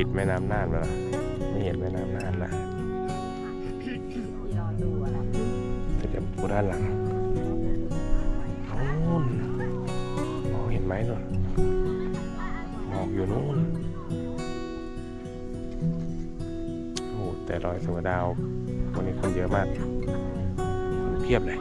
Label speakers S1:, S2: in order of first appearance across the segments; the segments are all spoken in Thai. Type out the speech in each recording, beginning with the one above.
S1: ปิดแม่น้ำน่านไปแล้วไม่เห็นแม่น้ำน่านละ
S2: รอดูอะไร
S1: แต่จะดูด้านหลังนู่นมองเห็นไหมนู่นหมอกอยู่นู่นโอ้แต่รอยสวดาววันนี้คนเยอะมาก เพียบเลย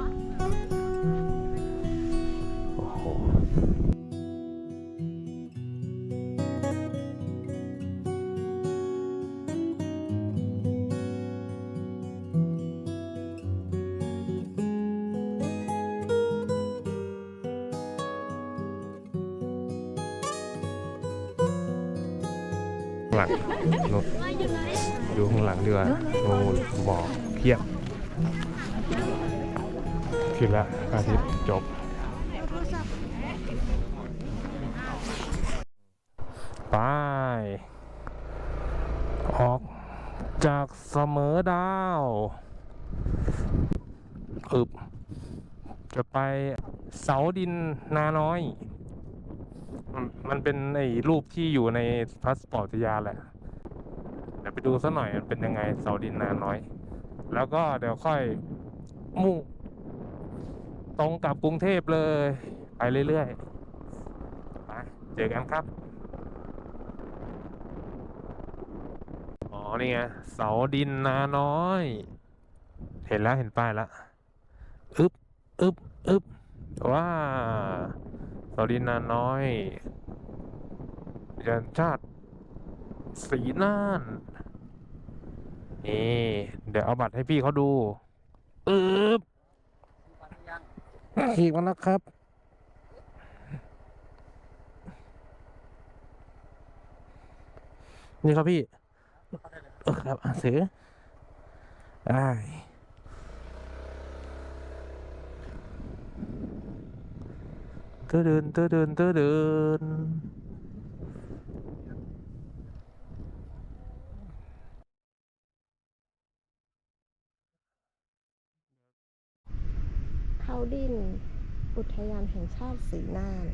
S1: หลังนู่นดูข้างหลังดีกว่านู่นหมอกเพียบขึ้นละอาทิตย์จบ ไป ออกจากเสมอดาวอึบจะไปเสาดินนาน้อย มันเป็นไอ้รูปที่อยู่ในพาสปอร์ตยาแหละเดี๋ยวไปดูสักหน่อยมันเป็นยังไงเสาดินนาน้อย แล้วก็เดี๋ยวค่อยมุ่งตรงกับกรุงเทพเลย ไปเรื่อยๆไปเจอกันครับ อ๋อ นี่ไงเสาดินนาน้อย เห็นแล้วเห็นป้ายแล้วอึบอึบอึบว้า เสาดินาน้อยยันชาติ สีน่าน นี่ เดี๋ยวเอาบัตรให้พี่เขาดูอึบฉีกมาแล้วครับ นี่ครับพี่ ครับซื้อได้ เตือเดินเตือเดินเตือเดิน
S2: เขาดิน อุทยานแห่งชาติสีน่าน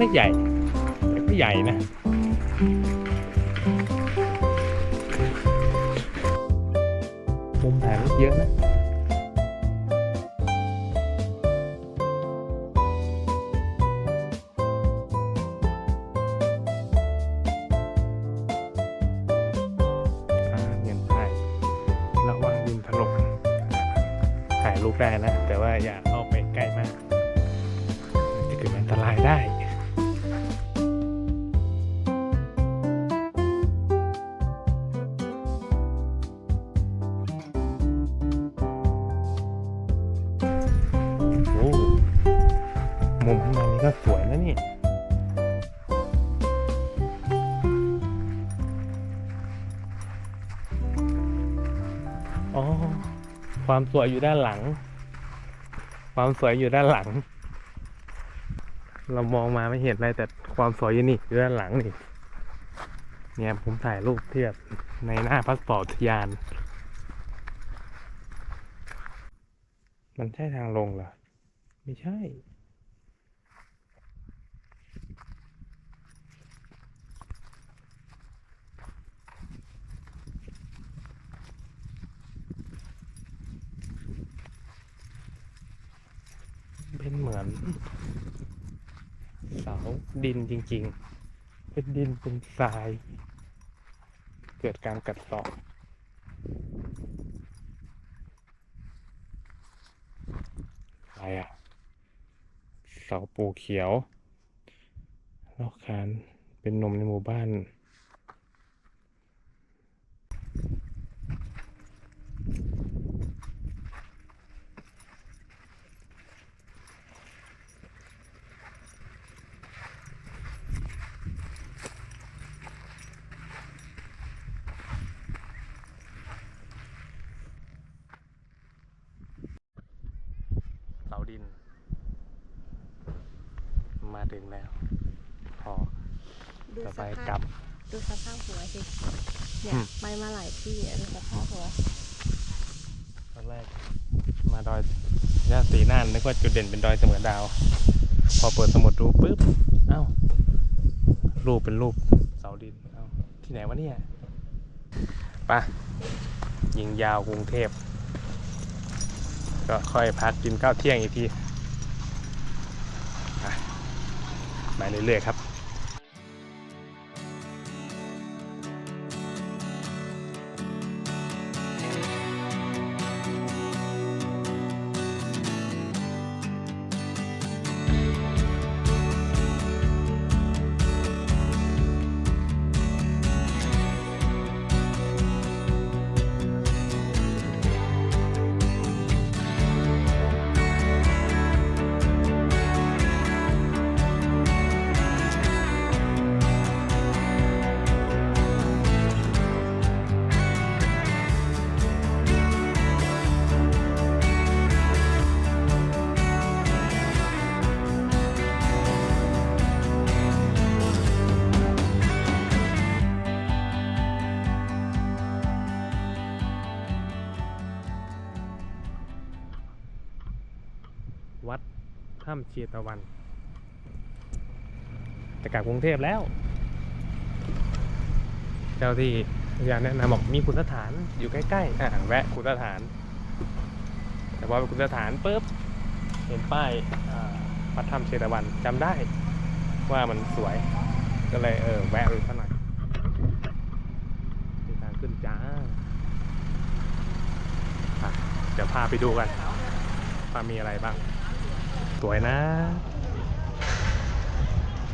S1: ไม่ใหญ่แต่ก็ใหญ่นะมุมถ่ายรูปเยอะนะ ความสวยอยู่ด้านหลัง ความสวยอยู่ด้านหลัง เรามองมาไม่เห็นอะไรแต่ความสวยอยู่นี่อยู่ด้านหลังนี่ เนี่ยผมถ่ายรูปเทียบในหน้าพาสปอร์ตยาน มันใช่ทางลงเหรอ ไม่ใช่ เป็นเหมือนเสาดินจริง ๆ เป็นดินเป็นทราย เกิดการกัดเซาะอะไรอะ เสาปูเขียวนอกคานเป็นนมในหมู่บ้าน ดิน มาถึงแล้ว พอ
S2: ดู
S1: ต่อ
S2: ส
S1: ไป
S2: ภาพ
S1: กลับ
S2: ดูสภาพหัวสิเนี่
S1: อื
S2: ย
S1: ม
S2: ไปมาหลายที่อะดูสภาพหัว
S1: ตอนแรกมาดอยย่าสีน่านนึกว่าจุดเด่นเป็นดอยเสมอดาว พอเปิดสมุดดูปุ๊บเอ้ารูปเป็นรูปเสาดินเอ้าที่ไหนวะเนี่ยไปะยิงยาวกรุงเทพ ก็ค่อยพักกินข้าวเที่ยงอีกทีไปเรื่อยๆครับ ถ้ำเชียตะวัน จะกลับกรุงเทพแล้ว เจ้าที่อยากแนะนำบอกมีคุณสถานอยู่ใกล้ๆอ่าแวะคุณสถาน แต่พอไปคุณสถานปุ๊บเห็นป้ายวัดถ้ำเชียตะวันจำได้ว่ามันสวย ก็เลยเออแวะไปสักหน่อยมีทางขึ้นจ้าเดี๋ยวพาไปดูกันว่ามีอะไรบ้าง สวยนะ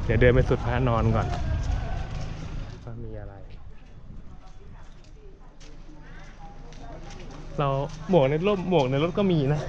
S1: เดี๋ยวเดินไปสุดพระนอนก่อนว่ามีอะไร เราหมวกในร่มหมวกในรถก็มีนะ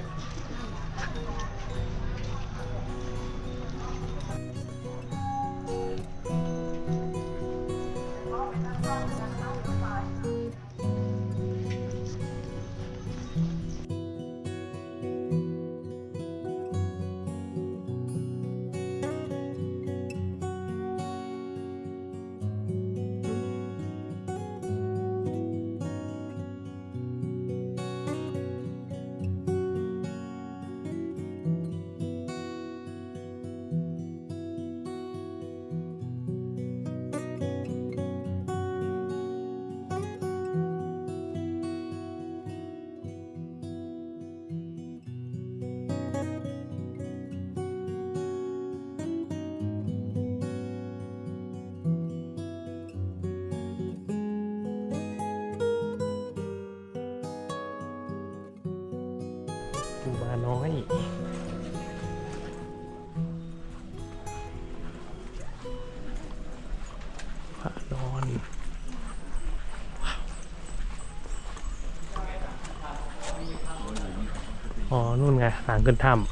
S1: อ๋อ นู่นไงทางขึ้นถ้ำ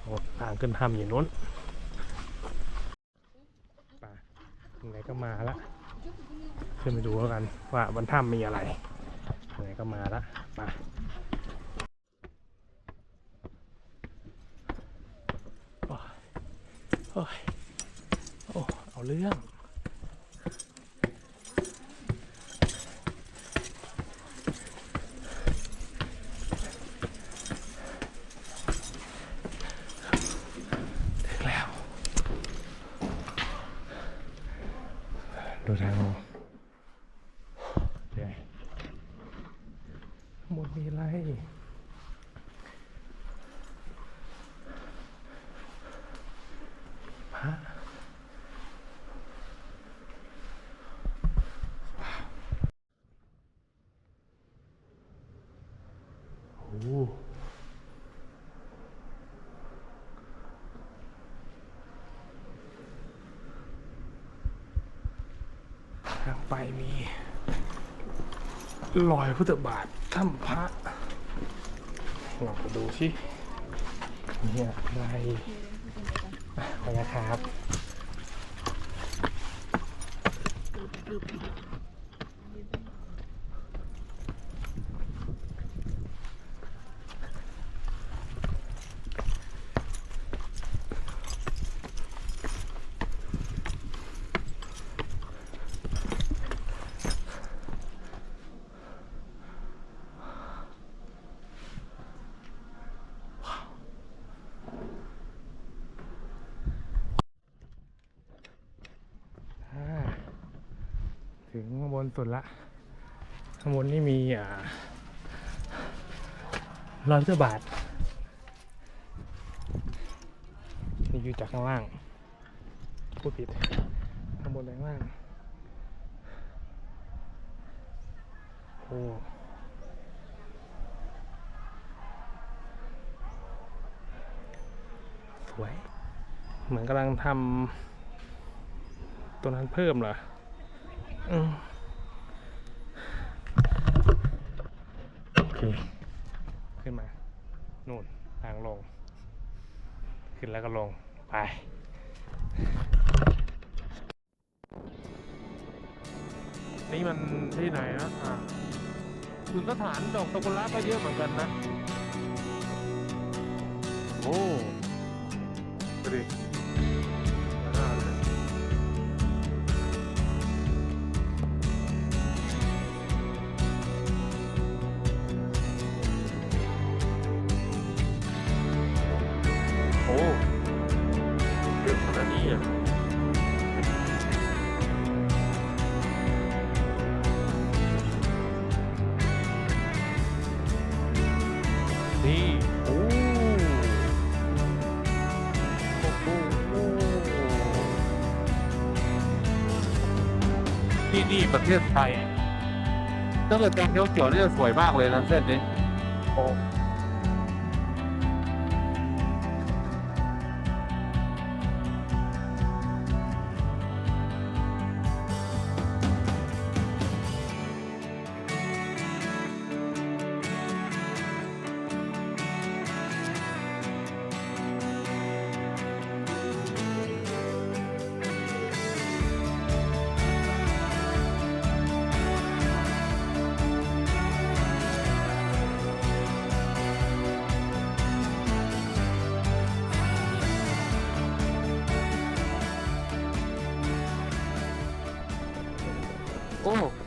S1: โอ้ทางขึ้นถ้ำอยู่นู้นไปยังไงก็มาละขึ้นไปดูแล้วกัน ว่าบนถ้ำมีอะไรไหนก็มาละมาโอ้ยโอ้ยโอ้เอาเรื่องแล้ว ดูทางลงเดี๋ยว ข้างบนมีอะไร พระโอ้โหทาง ไปมีรอยพุทธบาทถ้ำพระลองไปดูสิเนี่ยอะไรไปนะครับ
S3: งข้างบนสุดละข้างบนนี่มีอ่าร้อยเจ้าบาท นี่อยู่จากข้างล่างพูดผิดข้างบนไปข้างล่างโอ้สวย เหมือนกำลังทำตัวนั้นเพิ่มเหรอ โอเค ขึ้นมา นู่นทางลง ขึ้นแล้วก็ลง ไปนี่มันที่ไหนนะอ่าศูนย์สถานดอกซากุระก็เยอะเหมือนกันนะ โอ้ดูดิ ที่นี่ประเทศไทยถ้าเกิดแดงเขียวเนี่จะสวยมากเลยนะเส้นนี้โอ้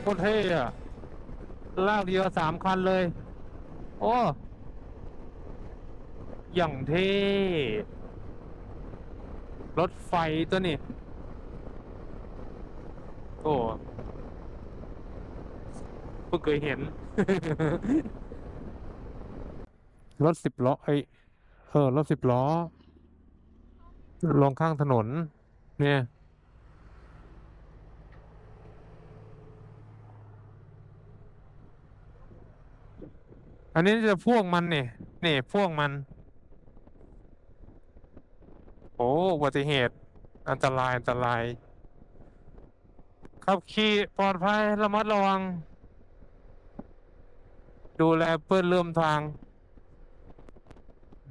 S3: คตรเท่อะลากเดียวสามคันเลย โอ้อย่างเท่รถไฟตัวนี้ โอ้เพิ่งเคยเห็น รถสิบล้อไอเออ รถสิบล้อ ลงข้างถนน เนี่ย อันนี้จะพวงมันเนี่ยนี่พวงมัน โอ้อุบัติเหตุ อันตรายอันตรายขับขี่ปลอดภัยระมัดระวัง ดูแลเพื่อนร่มทาง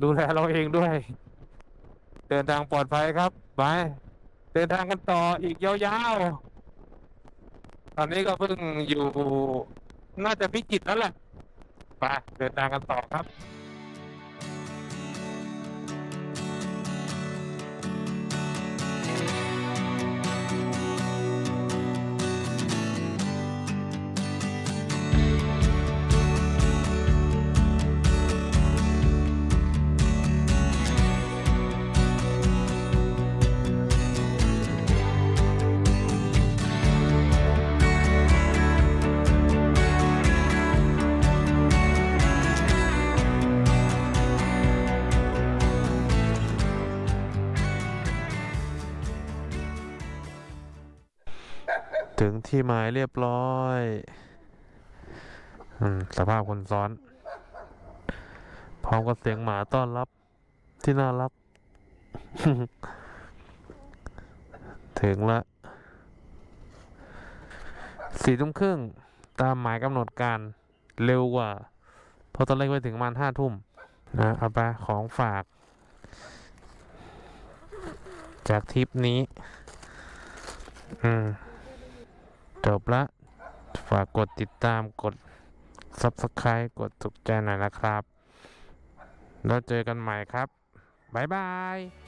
S3: ดูแลเราเองด้วย เดินทางปลอดภัยครับไปเดินทางกันต่ออีกยาวๆ ตอนนี้ก็เพิ่งอยู่ น่าจะพิจิตรแล้วแหละ เดินทางกันต่อครับ ถึงที่หมายเรียบร้อยอืมสภาพคนซ้อน พร้อมกับเสียงหมาต้อนรับที่น่ารัก ถึงละสี่ทุ่มครึ่งตามหมายกำหนดการเร็วกว่า เพราะตอนแรกไปถึงประมาณห้าทุ่มนะเอาไปของฝาก จากทริปนี้ อืม จบละ ฝากกดติดตามกด Subscribe กดถูกใจหน่อยนะครับ แล้วเจอกันใหม่ครับ บ๊ายบาย